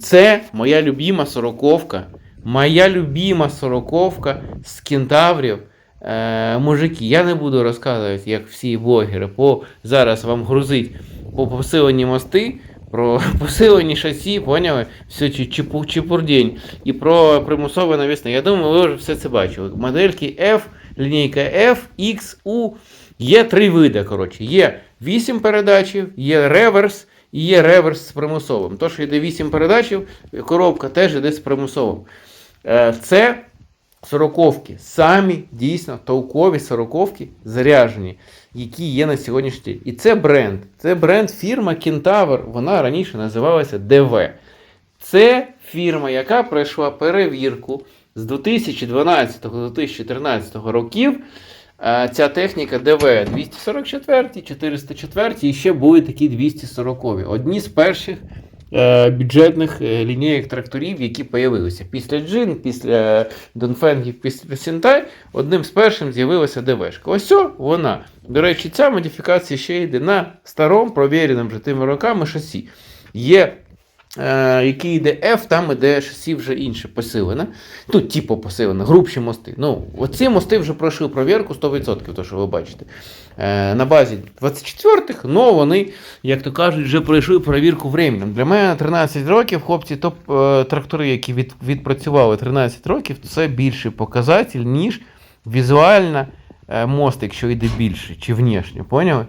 Це моя любима сороковка. Моя любима сороковка з кентаврів. Е, мужики, я не буду розказувати, як всі блогери, по зараз вам грузить по посилені мости, про посилені шасі, поняли? Все чепурдень. І про примусове навісне. Я думаю, ви вже все це бачили. Модельки F, лінійка F, X, U. Є три види, коротше. Є 8 передачів, є реверс і є реверс з примусовим. То, що йде 8 передачів, коробка теж йде з примусовим. Е, Це сороковки, самі дійсно толкові сороковки заряджені, які є на сьогоднішній день. І це бренд. Це бренд фірма Кентавр. Вона раніше називалася ДВ. Це фірма, яка пройшла перевірку з 2012-2013 років. Е, Ця техніка ДВ 244, 404 і ще були такі 240. Одні з перших е, бюджетних е, лінійок тракторів, які появилися. Після Джин, після Донфенгів, після Сінтай, одним з перших з'явилася ДВшка. Ось о, вона. До речі, ця модифікація ще йде на старому, провіреному вже тими роками шасі. Є який йде F, там іде шасі вже інше посилене. Тут типу посилене, грубші мости. Ну, оці мости вже пройшли провірку 100%, то що ви бачите. Е, на базі 24-х, але вони, як то кажуть, вже пройшли перевірку временем. Для мене 13 років, хлопці, топ е, трактори, які від, відпрацювали 13 років, це більший показатель, ніж візуально е, мост, якщо йде більше, чи внешньо, поняли?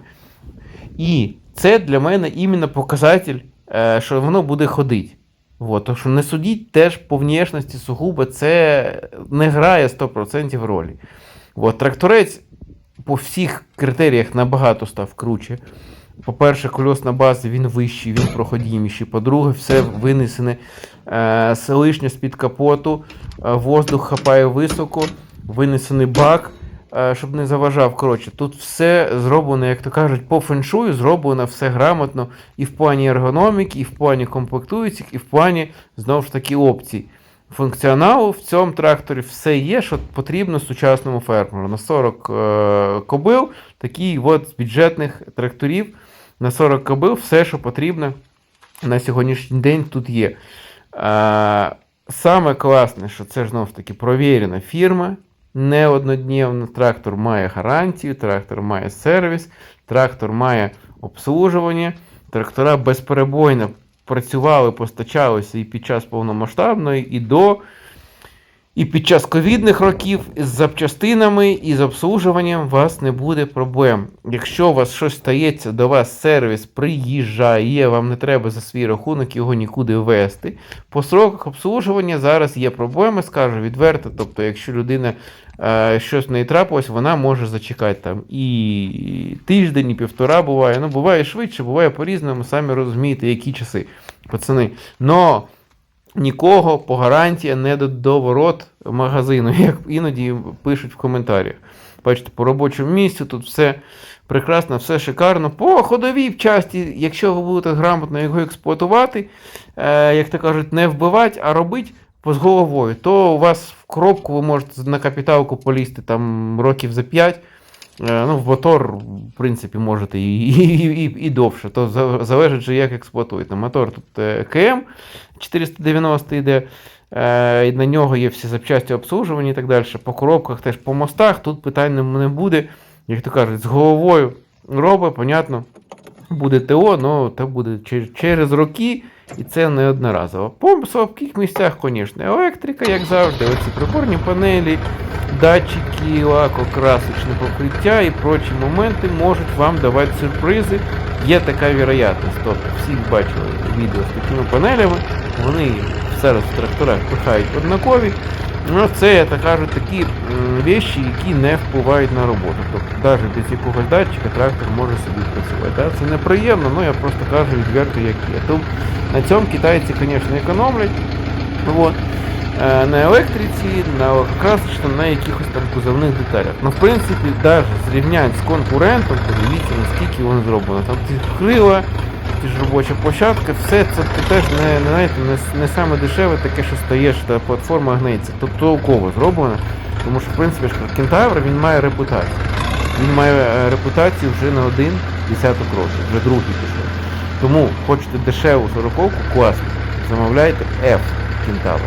І це для мене іменно показатель, е, що воно буде ходити. Вот, тому що не судіть теж по внешності сугубо, це не грає 100% ролі. От, тракторець по всіх критеріях набагато став круче. По-перше, кольосна база він вищий, він проходіміший. По-друге, все винесене е, лишнє з-під капоту, е, воздух хапає високо, винесений бак, е, щоб не заважав. Коротше, тут все зроблено, як то кажуть, по феншую, зроблено все грамотно і в плані ергономіки, і в плані комплектуючих, і в плані, знову ж таки, опцій. Функціоналу в цьому тракторі все є, що потрібно сучасному фермеру. На 40 е, кобил, такий от з бюджетних тракторів на 40 кобил, все, що потрібно на сьогоднішній день тут є. Е, саме класне, що це знову ж таки провірена фірма, не однодневно. Трактор має гарантію, трактор має сервіс, трактор має обслужування, трактора безперебойно працювали, постачалися і під час повномасштабної, і до, і під час ковідних років з запчастинами і з обслужуванням вас не буде проблем. Якщо у вас щось стається, до вас сервіс приїжджає, вам не треба за свій рахунок його нікуди вести. По сроках обслужування зараз є проблеми, скажу відверто. Тобто, якщо людина е, щось в неї трапилось, вона може зачекати там і тиждень, і півтора буває. Ну, буває швидше, буває по-різному, самі розумієте, які часи, пацани. Но нікого по гарантії не до, ворот магазину, як іноді пишуть в коментарях. Бачите, по робочому місцю тут все прекрасно, все шикарно. По ходовій часті, якщо ви будете грамотно його експлуатувати, е, як то кажуть, не вбивати, а робити з головою, то у вас в коробку ви можете на капіталку полізти там років за 5. Е, Ну, в мотор, в принципі, можете і, і, і, і довше. То залежить, як експлуатуєте. Мотор тут е, КМ 490 йде. Е, і на нього є всі запчасті обслужування і так далі. По коробках, теж по мостах, тут питань не- не буде. Як то кажуть, з головою робить, понятно, буде ТО, але це буде через роки, і це не одноразово. По слабких місцях, звісно, електрика, як завжди, оці приборні панелі, датчики, лакокрасочне покриття і прочі моменти можуть вам давати сюрпризи. Є така вірогідність. Тобто всі бачили відео з такими панелями, вони зараз в тракторах пихають однакові. Ну, це, я так кажу, такі вещі, які не впливають на роботу. Тобто, навіть без якогось датчика трактор може собі працювати. Це неприємно, але я просто кажу відверто, як є. Тому на цьому китайці, звісно, економлять. От. Е, На електриці, на лакокрасочно, на якихось там кузовних деталях. Ну, в принципі, навіть зрівнянь з конкурентом, подивіться, наскільки воно зроблено. Там ті крила, ті ж робоча площадка, все це теж не, знаєте, не, не саме дешеве таке, що стаєш, та платформа гнеться. Тобто толково зроблено. Тому що, в принципі, кентавр він має репутацію. Він має е, репутацію вже на один десяток років, вже другий пішов. Тому хочете дешеву сороковку, класно. замовляйте F Кентавр.